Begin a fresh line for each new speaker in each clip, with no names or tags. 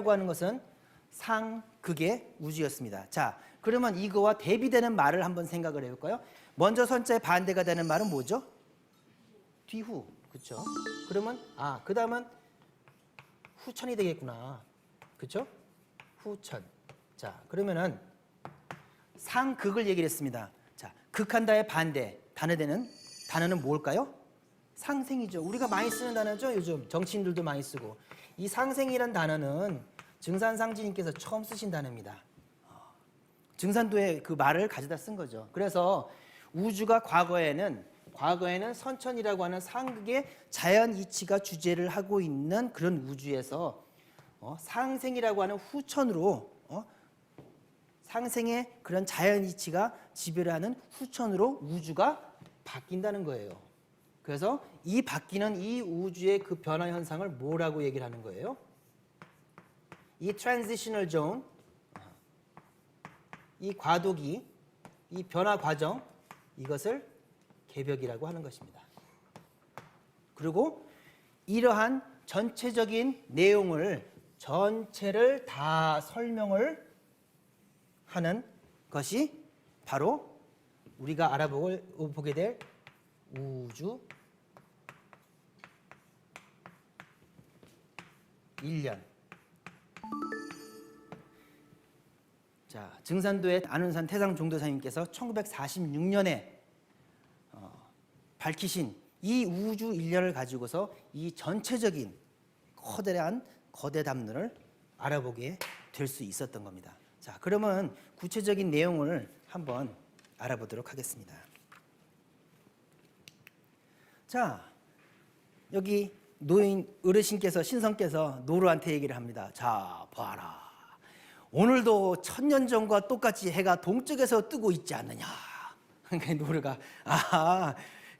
선천이라고 하는 것은 상극의 우주였습니다. 자, 그러면 이거와 대비되는 말을 한번 생각을 해볼까요? 먼저 선자의 반대가 되는 말은 뭐죠? 뒤후, 그렇죠? 그러면 아, 그 다음은 후천이 되겠구나, 그렇죠? 후천. 자, 그러면은 상극을 얘기를 했습니다. 자, 극한다의 반대 단어되는 단어는 뭘까요? 상생이죠. 우리가 많이 쓰는 단어죠. 요즘 정치인들도 많이 쓰고 이 상생이란 단어는 증산상지님께서 처음 쓰신 단어입니다. 어, 증산도의 그 말을 가져다 쓴 거죠. 그래서 우주가 과거에는 과거에는 선천이라고 하는 상극의 자연 이치가 주제를 하고 있는 그런 우주에서 어, 상생이라고 하는 후천으로 어, 상생의 그런 자연 이치가 지배를 하는 후천으로 우주가 바뀐다는 거예요. 그래서 이 바뀌는 이 우주의 그 변화 현상을 뭐라고 얘기를 하는 거예요? 이 트랜지셔널 존, 이 과도기, 이 변화 과정 이것을 개벽이라고 하는 것입니다. 그리고 이러한 전체적인 내용을 전체를 다 설명을 하는 것이 바로 우리가 알아보게 될 우주 일년 자, 증산도의 안운산 태상 종도사님께서 1946년에 어, 밝히신 이 우주 일년을 가지고서 이 전체적인 커다란 거대 담론을 알아보게 될 수 있었던 겁니다. 자, 그러면 구체적인 내용을 한번 알아보도록 하겠습니다. 자, 여기 노인 어르신께서 신성께서 노루한테 얘기를 합니다. 자, 봐라. 오늘도 천년 전과 똑같이 해가 동쪽에서 뜨고 있지 않느냐. 그러니까 노루가 아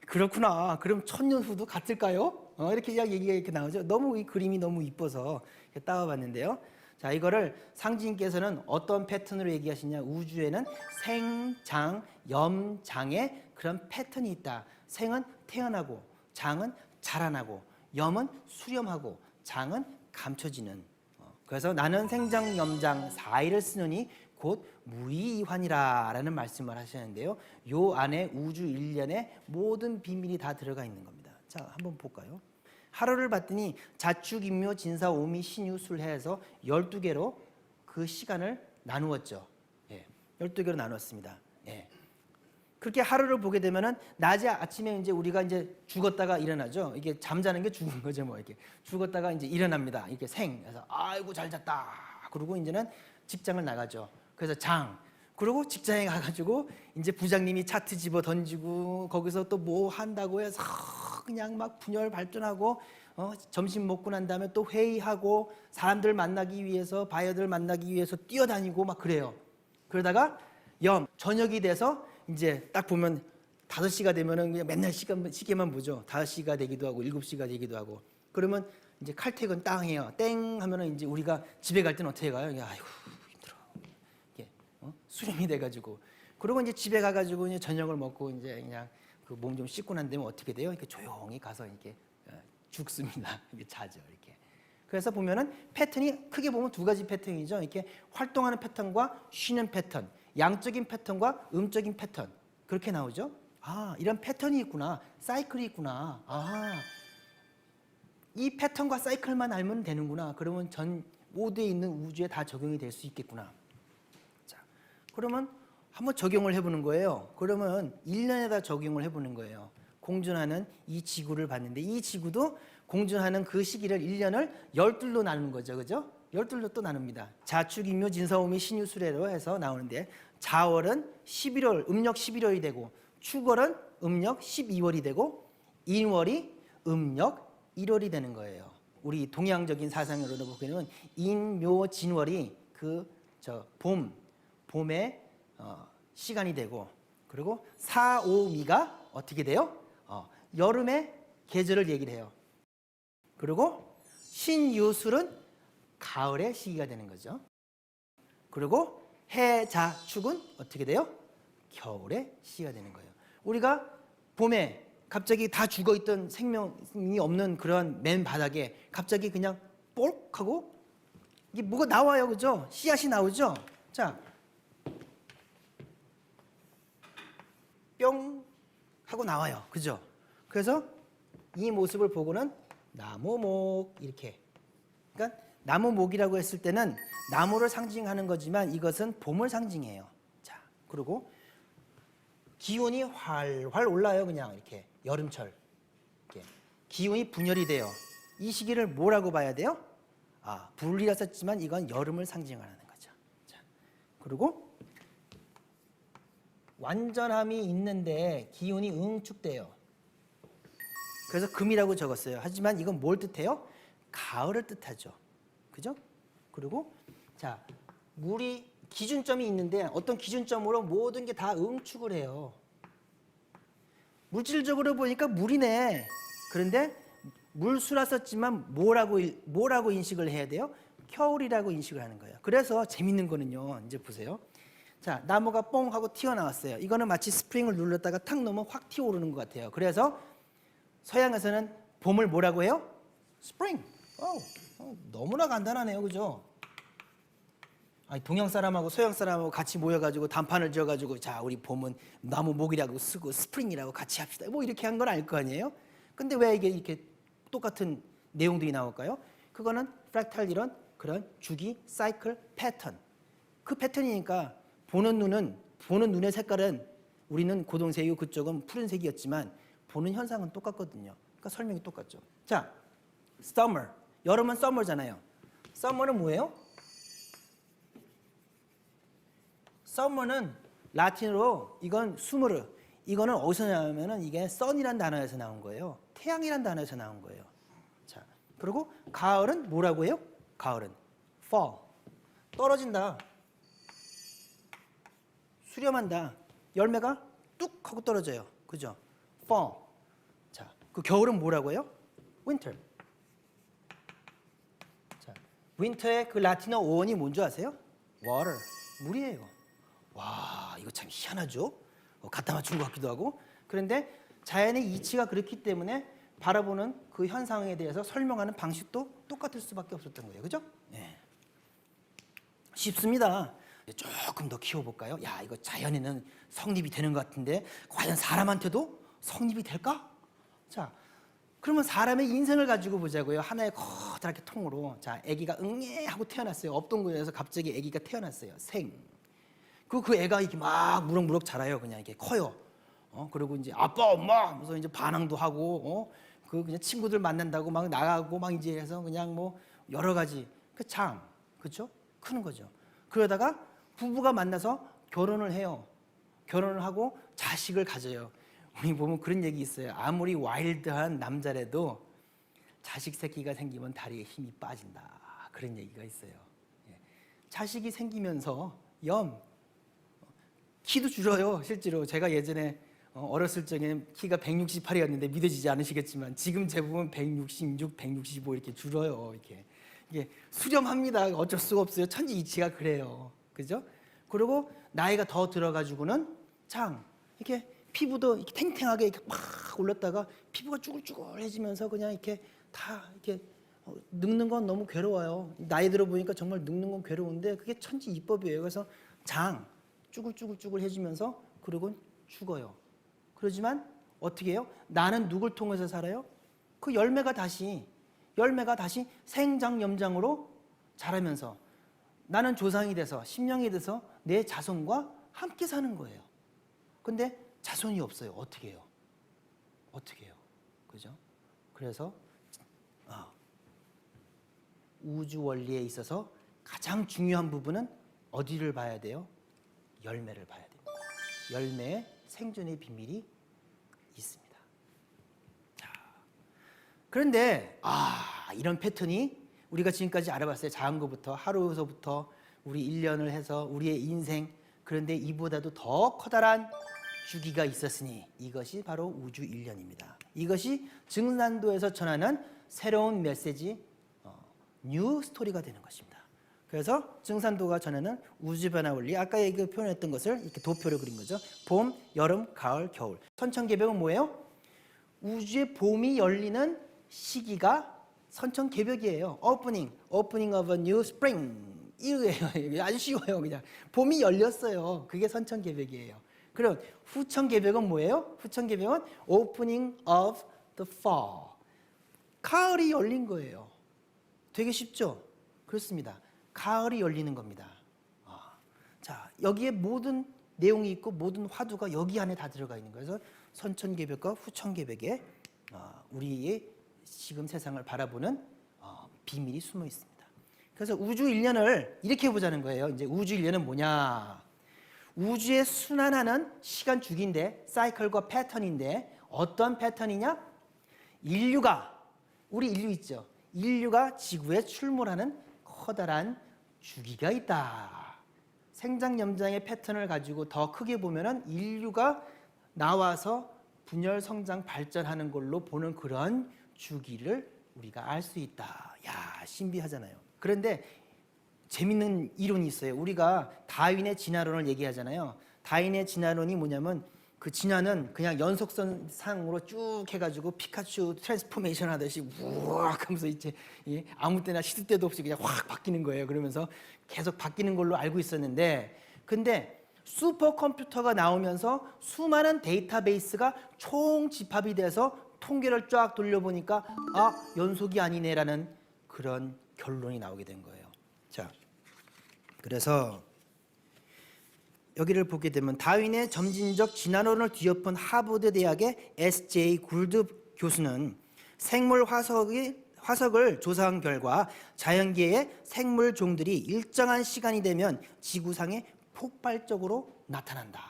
그렇구나. 그럼 천년 후도 같을까요? 어, 이렇게 얘기가 이렇게 나오죠. 너무 이 그림이 너무 이뻐서 따와봤는데요. 자, 이거를 상지님께서는 어떤 패턴으로 얘기하시냐? 우주에는 생, 장, 염, 장의 그런 패턴이 있다. 생은 태어나고, 장은 자라나고, 염은 수렴하고, 장은 감춰지는. 어, 그래서 나는 생장, 염장 사이를 쓰느니 곧 무이이환이라라는 말씀을 하시는데요. 요 안에 우주 일련의 모든 비밀이 다 들어가 있는 겁니다. 자, 한번 볼까요? 하루를 봤더니 자축, 임묘, 진사, 오미, 신유, 술해에서 12개로 그 시간을 나누었죠. 예. 12개로 나눴습니다. 예. 그렇게 하루를 보게 되면은 낮에 아침에 이제 우리가 이제 죽었다가 일어나죠. 이게 잠자는 게 죽은 거죠, 뭐 이렇게 죽었다가 이제 일어납니다. 이렇게 생. 그래서 아이고 잘 잤다. 그러고 이제는 직장을 나가죠. 그래서 장. 그리고 직장에 가가지고 이제 부장님이 차트 집어 던지고 거기서 또 뭐 한다고 해서 그냥 막 분열 발전하고 어, 점심 먹고 난 다음에 또 회의하고 사람들 만나기 위해서 바이어들 만나기 위해서 뛰어다니고 막 그래요. 그러다가 염 저녁이 돼서 이제 딱 보면 다섯 시가 되면은 그냥 맨날 시간 시계만 보죠. 다섯 시가 되기도 하고 일곱 시가 되기도 하고 그러면 이제 칼퇴근 땅 해요. 땡 하면은 이제 우리가 집에 갈 때는 어떻게 가요? 아이고 힘들어. 이게 어? 수렴이 돼 가지고 그러고 이제 집에 가 가지고 이제 저녁을 먹고 이제 그냥 그 몸 좀 씻고 난 다음에 어떻게 돼요? 이렇게 조용히 가서 이렇게 어, 죽습니다. 이게 자죠 이렇게. 그래서 보면은 패턴이 크게 보면 두 가지 패턴이죠. 이렇게 활동하는 패턴과 쉬는 패턴, 양적인 패턴과 음적인 패턴 그렇게 나오죠. 아 이런 패턴이 있구나, 사이클이 있구나. 아. 이 패턴과 사이클만 알면 되는구나. 그러면 전 모두에 있는 우주에 다 적용이 될 수 있겠구나. 자, 그러면 한번 적용을 해보는 거예요. 그러면 1년에다 적용을 해보는 거예요. 공전하는 이 지구를 봤는데 이 지구도 공전하는 그 시기를 1년을 열둘로 나누는 거죠. 그죠? 열둘로 또 나눕니다. 자축, 임묘, 진사오미, 신유, 수레로 해서 나오는데 자월은 11월, 음력 11월이 되고 축월은 음력 12월이 되고 인월이 음력 1월이 되는 거예요. 우리 동양적인 사상으로 보기에는 인묘 진월이 그 저 봄, 봄의 어, 시간이 되고 그리고 사오미가 어떻게 돼요? 어, 여름의 계절을 얘기를 해요. 그리고 신유술은 가을의 시기가 되는 거죠. 그리고 해 자 축은 어떻게 돼요? 겨울의 시기가 되는 거예요. 우리가 봄에 갑자기 다 죽어 있던 생명이 없는 그런 맨 바닥에 갑자기 그냥 볼록 하고 이게 뭐가 나와요, 그죠? 씨앗이 나오죠. 자, 뿅 하고 나와요, 그죠? 그래서 이 모습을 보고는 나무목 이렇게. 그러니까 나무 목이라고 했을 때는 나무를 상징하는 거지만 이것은 봄을 상징해요. 자, 그리고 기온이 활활 올라요, 그냥 이렇게 여름철. 이렇게 기온이 분열이 돼요. 이 시기를 뭐라고 봐야 돼요? 아, 불이라 썼지만 이건 여름을 상징하는 거죠. 자, 그리고 완전함이 있는데 기온이 응축돼요. 그래서 금이라고 적었어요. 하지만 이건 뭘 뜻해요? 가을을 뜻하죠. 그죠? 그리고 자, 물이 기준점이 있는데 어떤 기준점으로 모든 게 다 응축을 해요. 물질적으로 보니까 물이네. 그런데 물수라 썼지만 뭐라고 일- 뭐라고 인식을 해야 돼요? 겨울이라고 인식을 하는 거예요. 그래서 재밌는 거는요. 이제 보세요. 자, 나무가 뽕 하고 튀어나왔어요. 이거는 마치 스프링을 눌렀다가 탁 놓으면 확 튀어오르는 것 같아요. 그래서 서양에서는 봄을 뭐라고 해요? 스프링. 어, 어, 너무나 간단하네요. 그죠? 아니, 동양 사람하고 서양 사람하고 같이 모여가지고 단판을 지어가지고 자 우리 봄은 나무 목이라고 쓰고 스프링이라고 같이 합시다. 뭐 이렇게 한 건 알 거 아니에요? 근데 왜 이게 이렇게 똑같은 내용들이 나올까요? 그거는 프랙탈 이론 그런 주기 사이클 패턴. 그 패턴이니까 보는 눈은 보는 눈의 색깔은 우리는 고동색이고 그쪽은 푸른색이었지만 보는 현상은 똑같거든요. 그러니까 설명이 똑같죠. 자, summer 여름은 summer잖아요. summer는 뭐예요? summer는 라틴어로 이건 수무르 이거는 어디서 나오면은 이게 sun이란 단어에서 나온 거예요. 태양이란 단어에서 나온 거예요. 자, 그리고 가을은 뭐라고 해요? 가을은 fall 떨어진다. 수렴한다. 열매가 뚝 하고 떨어져요. 그죠? fall. 자, 그 겨울은 뭐라고 해요? winter. 자, winter의 그 라틴어 어원이 뭔지 아세요? water. 물이에요. 와, 이거 참 희한하죠? 어, 갖다 맞춘 것 같기도 하고. 그런데 자연의 이치가 그렇기 때문에 바라보는 그 현상에 대해서 설명하는 방식도 똑같을 수밖에 없었던 거예요. 그죠? 네. 쉽습니다. 조금 더 키워볼까요? 야, 이거 자연에는 성립이 되는 것 같은데 과연 사람한테도 성립이 될까? 자, 그러면 사람의 인생을 가지고 보자고요. 하나의 커다랗게 통으로. 자, 아기가 응애 하고 태어났어요. 없던 곳에서 갑자기 아기가 태어났어요. 생. 그, 그 애가 이렇게 막 무럭무럭 자라요. 그냥 이렇게 커요. 어, 그리고 이제 아빠, 엄마 하면서 이제 반항도 하고, 어, 그 그냥 친구들 만난다고 막 나가고 막 이제 해서 그냥 뭐 여러 가지 그 장, 그렇죠? 크는 거죠. 그러다가 부부가 만나서 결혼을 해요. 결혼을 하고 자식을 가져요. 우리 보면 그런 얘기 있어요. 아무리 와일드한 남자라도 자식 새끼가 생기면 다리에 힘이 빠진다. 그런 얘기가 있어요. 예. 자식이 생기면서 염 키도 줄어요. 실제로 제가 예전에 어, 어렸을 적에는 키가 168이었는데 믿어지지 않으시겠지만 지금 제보면 166, 165 이렇게 줄어요. 이렇게 이게 수렴합니다. 어쩔 수가 없어요. 천지 이치가 그래요. 그죠? 그리고 나이가 더 들어가지고는 장 이렇게 피부도 이렇게 탱탱하게 이렇게 팍 올랐다가 피부가 쭈글쭈글해지면서 그냥 이렇게 다 이렇게 어, 늙는 건 너무 괴로워요. 나이 들어 보니까 정말 늙는 건 괴로운데 그게 천지 이법이에요. 그래서 장 쭈글쭈글쭈글 해지면서 그리고 죽어요. 그러지만 어떻게 해요? 나는 누굴 통해서 살아요? 그 열매가 다시 열매가 다시 생장 염장으로 자라면서 나는 조상이 돼서 심령이 돼서 내 자손과 함께 사는 거예요. 근데 자손이 없어요. 어떻게 해요? 어떻게 해요? 그죠? 그래서 아, 우주 원리에 있어서 가장 중요한 부분은 어디를 봐야 돼요? 열매를 봐야 됩니다. 열매에 생존의 비밀이 있습니다. 자, 그런데 아 이런 패턴이 우리가 지금까지 알아봤어요. 작은 것부터 하루에서부터 우리 1년을 해서 우리의 인생 그런데 이보다도 더 커다란 주기가 있었으니 이것이 바로 우주 1년입니다. 이것이 증산도에서 전하는 새로운 메시지 어, 뉴 스토리가 되는 것입니다. 그래서 증산도가 전하는 우주 변화 원리 아까 얘기 표현했던 것을 이렇게 도표를 그린 거죠. 봄, 여름, 가을, 겨울. 천천개벽은 뭐예요? 우주의 봄이 열리는 시기가 선천 개벽이에요. opening, of a new spring. 이거예요. 아주 쉬워요. 그냥 봄이 열렸어요. 그게 선천 개벽이에요. 그럼 후천 개벽은 뭐예요? 후천 개벽은 opening of the fall. 가을이 열린 거예요. 되게 쉽죠? 그렇습니다. 가을이 열리는 겁니다. 아, 자, 여기에 모든 내용이 있고 모든 화두가 여기 안에 다 들어가 있는 거예요. 그래서 선천개벽과 후천개벽에 어, 우리의 지금 세상을 바라보는 어, 비밀이 숨어 있습니다. 그래서 우주 일년을 이렇게 보자는 거예요. 이제 우주 일년은 뭐냐? 우주의 순환하는 시간 주기인데 사이클과 패턴인데 어떤 패턴이냐? 인류가 우리 인류 있죠. 인류가 지구에 출몰하는 커다란 주기가 있다. 생장 염장의 패턴을 가지고 더 크게 보면은 인류가 나와서 분열 성장 발전하는 걸로 보는 그런 주기를 우리가 알 수 있다. 야, 신비하잖아요. 그런데 재밌는 이론이 있어요. 우리가 다윈의 진화론을 얘기하잖아요. 다윈의 진화론이 뭐냐면 그 진화는 그냥 연속선 상으로 쭉 해가지고 피카츄 트랜스포메이션 하듯이 우악 하면서 이제 예, 아무 때나 시도 때도 없이 그냥 확 바뀌는 거예요. 그러면서 계속 바뀌는 걸로 알고 있었는데 근데 슈퍼컴퓨터가 나오면서 수많은 데이터베이스가 총 집합이 돼서 통계를 쫙 돌려보니까 아 연속이 아니네라는 그런 결론이 나오게 된 거예요. 자, 그래서 여기를 보게 되면 다윈의 점진적 진화론을 뒤엎은 하버드 대학의 S.J. 굴드 교수는 생물 화석이 화석을 조사한 결과 자연계의 생물 종들이 일정한 시간이 되면 지구상에 폭발적으로 나타난다.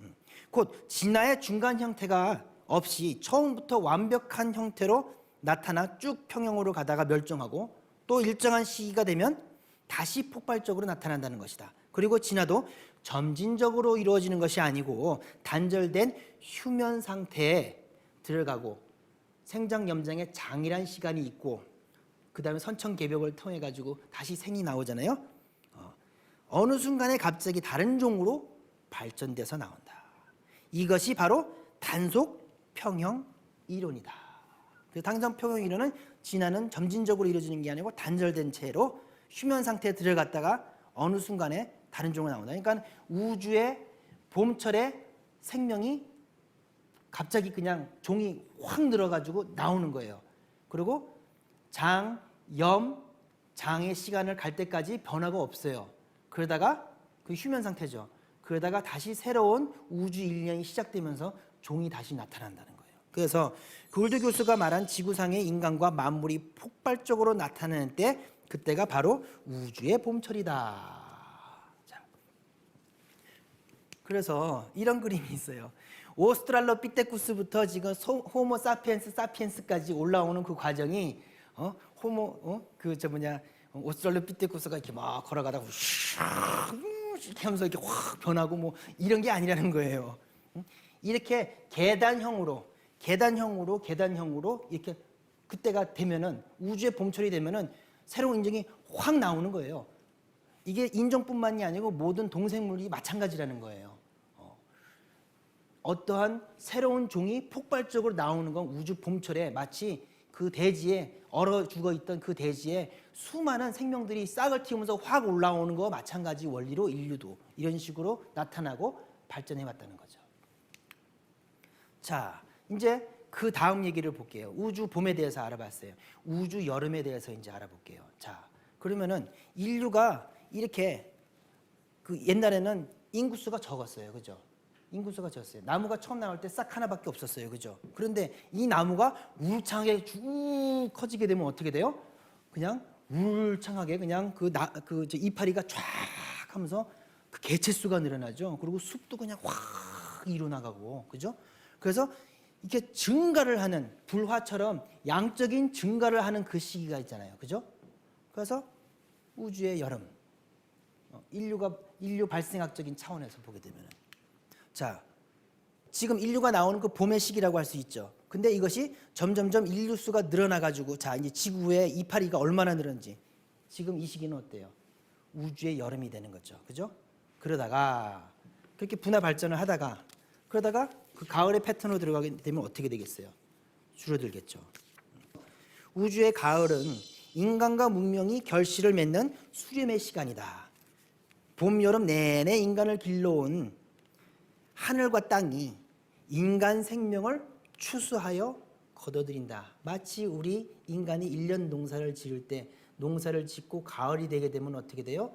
음. 곧 진화의 중간 형태가 없이 처음부터 완벽한 형태로 나타나 쭉 평형으로 가다가 멸종하고 또 일정한 시기가 되면 다시 폭발적으로 나타난다는 것이다. 그리고 진화도 점진적으로 이루어지는 것이 아니고 단절된 휴면 상태에 들어가고 생장 염장에 장이란 시간이 있고 그다음에 선천 개벽을 통해 가지고 다시 생이 나오잖아요. 어, 어느 순간에 갑자기 다른 종으로 발전돼서 나온다. 이것이 바로 단속 평형 이론이다. 그 단속 평형 이론은 진화는 점진적으로 이루어지는 게 아니고 단절된 채로 휴면 상태에 들어갔다가 어느 순간에 다른 종으로 나온다. 그러니까 우주의 봄철에 생명이 갑자기 그냥 종이 확 늘어가지고 나오는 거예요. 그리고 장, 염, 장의 시간을 갈 때까지 변화가 없어요. 그러다가 그 휴면 상태죠. 그러다가 다시 새로운 우주 일년이 시작되면서 종이 다시 나타난다는 거예요. 그래서 골드 교수가 말한 지구상의 인간과 만물이 폭발적으로 나타나는 때 그때가 바로 우주의 봄철이다. 자, 그래서 이런 그림이 있어요. 오스트랄로피테쿠스부터 지금 소- 호모 사피엔스 사피엔스까지 올라오는 그 과정이 어? 호모 어? 그저 뭐냐 어, 오스트랄로피테쿠스가 이렇게 막 걸어가다가 샥 이렇게 하면서 이렇게 확 변하고 뭐 이런 게 아니라는 거예요. 응? 이렇게 계단형으로 계단형으로 계단형으로 이렇게 그때가 되면은 우주의 봄철이 되면은 새로운 인종이 확 나오는 거예요. 이게 인종뿐만이 아니고 모든 동생물이 마찬가지라는 거예요. 어. 어떠한 새로운 종이 폭발적으로 나오는 건 우주 봄철에 마치 그 대지에 얼어 죽어 있던 그 대지에 수많은 생명들이 싹을 틔우면서 확 올라오는 거 마찬가지 원리로 인류도 이런 식으로 나타나고 발전해 왔다는 거죠. 자, 이제 그 다음 얘기를 볼게요. 우주 봄에 대해서 알아봤어요. 우주 여름에 대해서 이제 알아볼게요. 자, 그러면은 인류가 이렇게 그 옛날에는 인구수가 적었어요. 그죠? 인구수가 적었어요. 나무가 처음 나올 때 싹 하나밖에 없었어요. 그죠? 그런데 이 나무가 울창하게 쭉 커지게 되면 어떻게 돼요? 그냥 울창하게 그냥 그 나 그 이파리가 쫙 하면서 그 개체 수가 늘어나죠. 그리고 숲도 그냥 확 일어나가고 그죠? 그래서 이렇게 증가를 하는 불화처럼 양적인 증가를 하는 그 시기가 있잖아요. 그죠? 그래서 우주의 여름 어, 인류가 인류 발생학적인 차원에서 보게 되면은 자 지금 인류가 나오는 그 봄의 시기라고 할 수 있죠. 근데 이것이 점점점 인류 수가 늘어나 가지고 자 이제 지구의 이파리가 얼마나 늘었는지 지금 이 시기는 어때요? 우주의 여름이 되는 거죠. 그죠? 그러다가 그렇게 분화 발전을 하다가 그러다가 그 가을의 패턴으로 들어가게 되면 어떻게 되겠어요? 줄어들겠죠. 우주의 가을은 인간과 문명이 결실을 맺는 수렴의 시간이다. 봄, 여름 내내 인간을 길러온 하늘과 땅이 인간 생명을 추수하여 거둬들인다. 마치 우리 인간이 일년 농사를 지을 때 농사를 짓고 가을이 되게 되면 어떻게 돼요?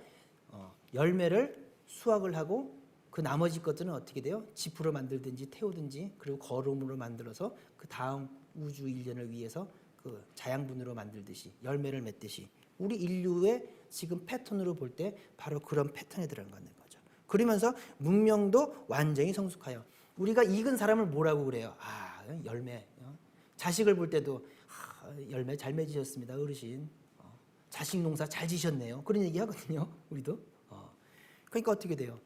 어, 열매를 수확을 하고 그 나머지 것들은 어떻게 돼요? 지프로 만들든지 태우든지 그리고 거름으로 만들어서 그 다음 우주 일년을 위해서 그 자양분으로 만들듯이 열매를 맺듯이 우리 인류의 지금 패턴으로 볼 때 바로 그런 패턴에 들어가는 거죠. 그러면서 문명도 완전히 성숙하여 우리가 익은 사람을 뭐라고 그래요? 아 열매. 어? 자식을 볼 때도 아, 열매 잘 맺으셨습니다, 어르신. 어, 자식 농사 잘 지셨네요. 그런 얘기 하거든요, 우리도. 어. 그러니까 어떻게 돼요?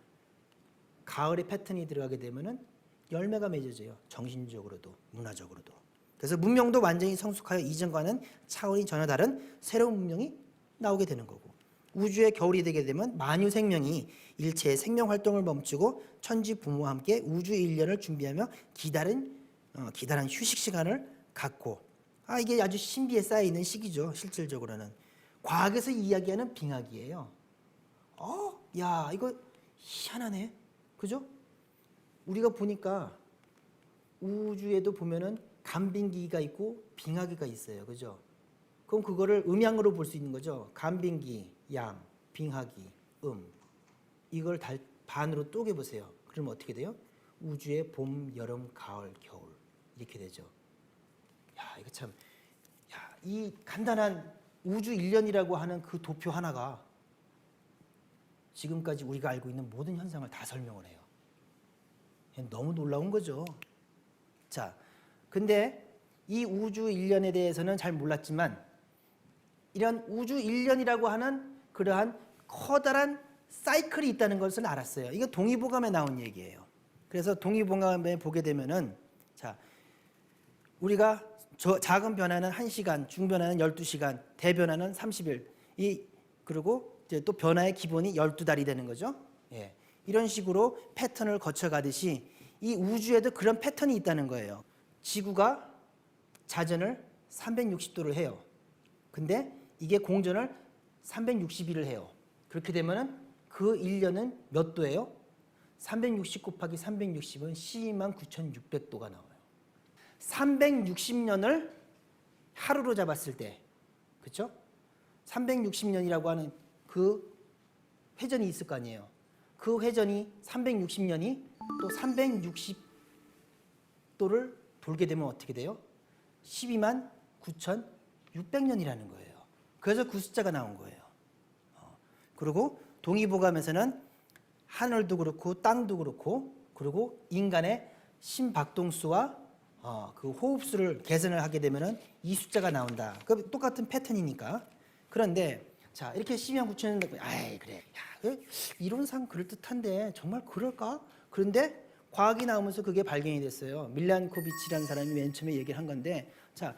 가을의 패턴이 들어가게 되면은 열매가 맺어져요. 정신적으로도 문화적으로도. 그래서 문명도 완전히 성숙하여 이전과는 차원이 전혀 다른 새로운 문명이 나오게 되는 거고 우주의 겨울이 되게 되면 만유 생명이 일체의 생명 활동을 멈추고 천지 부모와 함께 우주 일년을 준비하며 기다린 어, 기다란 휴식 시간을 갖고 아 이게 아주 신비에 쌓여 있는 시기죠 실질적으로는 과학에서 이야기하는 빙하기예요. 어, 야 이거 희한하네, 그죠? 우리가 보니까 우주에도 보면은 간빙기가 있고 빙하기가 있어요, 그죠? 그럼 그거를 음양으로 볼 수 있는 거죠. 간빙기, 양, 빙하기, 음. 이걸 달, 반으로 쪼개 보세요. 그러면 어떻게 돼요? 우주의 봄, 여름, 가을, 겨울 이렇게 되죠. 야, 이거 참, 야, 이 간단한 우주 일년이라고 하는 그 도표 하나가 지금까지 우리가 알고 있는 모든 현상을 다 설명을 해요. 너무 놀라운 거죠. 자, 근데 이 우주 일년에 대해서는 잘 몰랐지만 이런 우주 일년이라고 하는 그러한 커다란 사이클이 있다는 것을 알았어요. 이거 동의보감에 나온 얘기예요. 그래서 동의보감에 보게 되면은 자, 우리가 저 작은 변화는 1시간, 중변화는 12시간, 대변화는 30일. 이 그리고 또 변화의 기본이 12달이 되는 거죠. 예. 이런 식으로 패턴을 거쳐 가듯이 이 우주에도 그런 패턴이 있다는 거예요. 지구가 자전을 360도를 해요. 근데 이게 공전을 360일을 해요. 그렇게 되면은 그 1년은 몇 도예요? 360 곱하기 360은 12만 9,600도가 나와요. 360년을 하루로 잡았을 때, 그렇죠? 360년이라고 하는 그 회전이 있을 거 아니에요. 그 회전이 360년이 또 360도를 돌게 되면 어떻게 돼요? 12만 9,600년이라는 거예요. 그래서 그 숫자가 나온 거예요. 어, 그리고 동의보감에서는 하늘도 그렇고 땅도 그렇고 그리고 인간의 심박동수와 어, 그 호흡수를 계산을 하게 되면은 이 숫자가 나온다. 그 똑같은 패턴이니까. 그런데 자 이렇게 12만 9천 아이 그래. 야, 그 이론상 그럴 듯한데 정말 그럴까? 그런데 과학이 나오면서 그게 발견이 됐어요. 밀란코비치라는 사람이 맨 처음에 얘기를 한 건데 자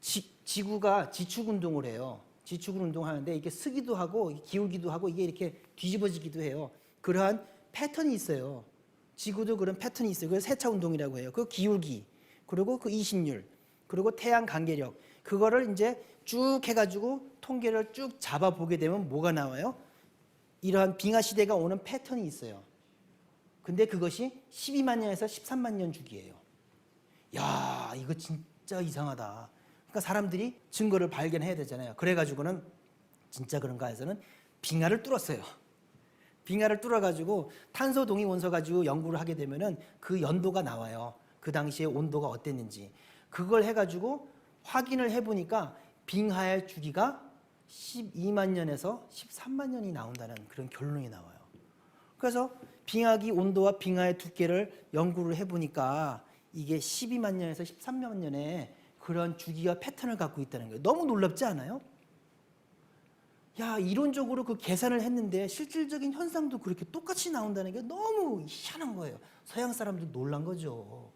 지, 지구가 지축 운동을 해요. 지축 운동하는데 이게 쓰기도 하고 기울기도 하고 이게 이렇게 뒤집어지기도 해요. 그러한 패턴이 있어요. 지구도 그런 패턴이 있어요. 그래서 세차 운동이라고 해요. 그 기울기 그리고 그 이심률 그리고 태양 간계력 그거를 이제 쭉 해가지고 통계를 쭉 잡아 보게 되면 뭐가 나와요? 이러한 빙하 시대가 오는 패턴이 있어요. 근데 그것이 12만 년에서 13만 년 주기예요. 야, 이거 진짜 이상하다. 그러니까 사람들이 증거를 발견해야 되잖아요. 그래가지고는 진짜 그런가 해서는 빙하를 뚫었어요. 빙하를 뚫어가지고 탄소 동위 원소 가지고 연구를 하게 되면은 그 연도가 나와요. 그 당시에 온도가 어땠는지 그걸 해가지고 확인을 해보니까 빙하의 주기가 12만 년에서 13만 년이 나온다는 그런 결론이 나와요. 그래서 빙하기 온도와 빙하의 두께를 연구를 해보니까 이게 12만 년에서 13만 년에 그런 주기와 패턴을 갖고 있다는 거예요. 너무 놀랍지 않아요? 야, 이론적으로 그 계산을 했는데 실질적인 현상도 그렇게 똑같이 나온다는 게 너무 희한한 거예요. 서양 사람들 놀란 거죠.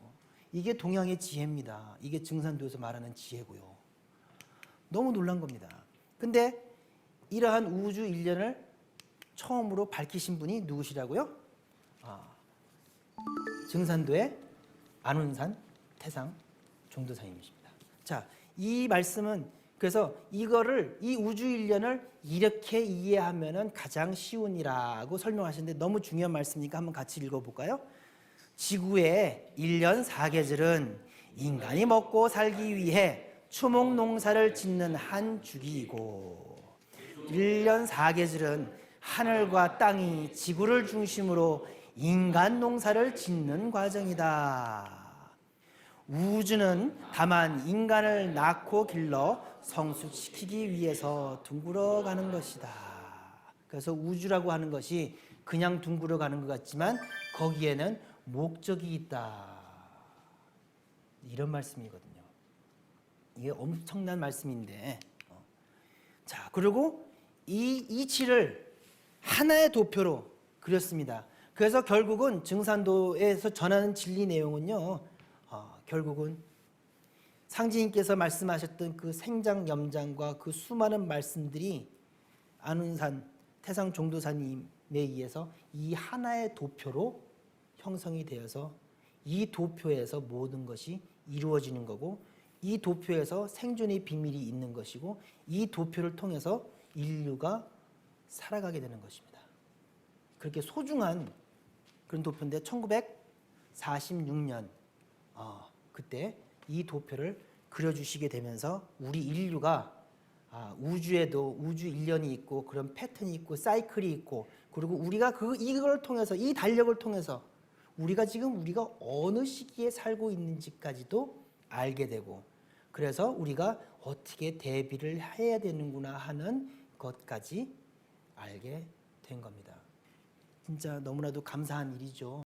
어, 이게 동양의 지혜입니다. 이게 증산도에서 말하는 지혜고요. 너무 놀란 겁니다. 근데 이러한 우주 일련을 처음으로 밝히신 분이 누구시라고요? 아, 증산도의 안운산 태상 종도사님이십니다. 자, 이 말씀은 그래서 이거를 이 우주 일련을 이렇게 이해하면은 가장 쉬운이라고 설명하시는데 너무 중요한 말씀이니까 한번 같이 읽어볼까요? 지구의 일년 사계절은 인간이 먹고 살기 위해 추목 농사를 짓는 한 주기이고 일년 사계절은 하늘과 땅이 지구를 중심으로 인간 농사를 짓는 과정이다. 우주는 다만 인간을 낳고 길러 성숙시키기 위해서 둥글어 가는 것이다. 그래서 우주라고 하는 것이 그냥 둥글어 가는 것 같지만 거기에는 목적이 있다. 이런 말씀이거든요. 이게 엄청난 말씀인데. 어. 자, 그리고 이 이치를 하나의 도표로 그렸습니다. 그래서 결국은 증산도에서 전하는 진리 내용은요. 어, 결국은 상지님께서 말씀하셨던 그 생장 염장과 그 수많은 말씀들이 안운산 태상 종도사님에 의해서 이 하나의 도표로 형성이 되어서 이 도표에서 모든 것이 이루어지는 거고 이 도표에서 생존의 비밀이 있는 것이고 이 도표를 통해서 인류가 살아가게 되는 것입니다. 그렇게 소중한 그런 도표인데 1946년 어, 그때 이 도표를 그려주시게 되면서 우리 인류가 아, 우주에도 우주 일련이 있고 그런 패턴이 있고 사이클이 있고 그리고 우리가 그 이걸 통해서 이 달력을 통해서 우리가 지금 우리가 어느 시기에 살고 있는지까지도 알게 되고 그래서 우리가 어떻게 대비를 해야 되는구나 하는 것까지 알게 된 겁니다. 진짜 너무나도 감사한 일이죠.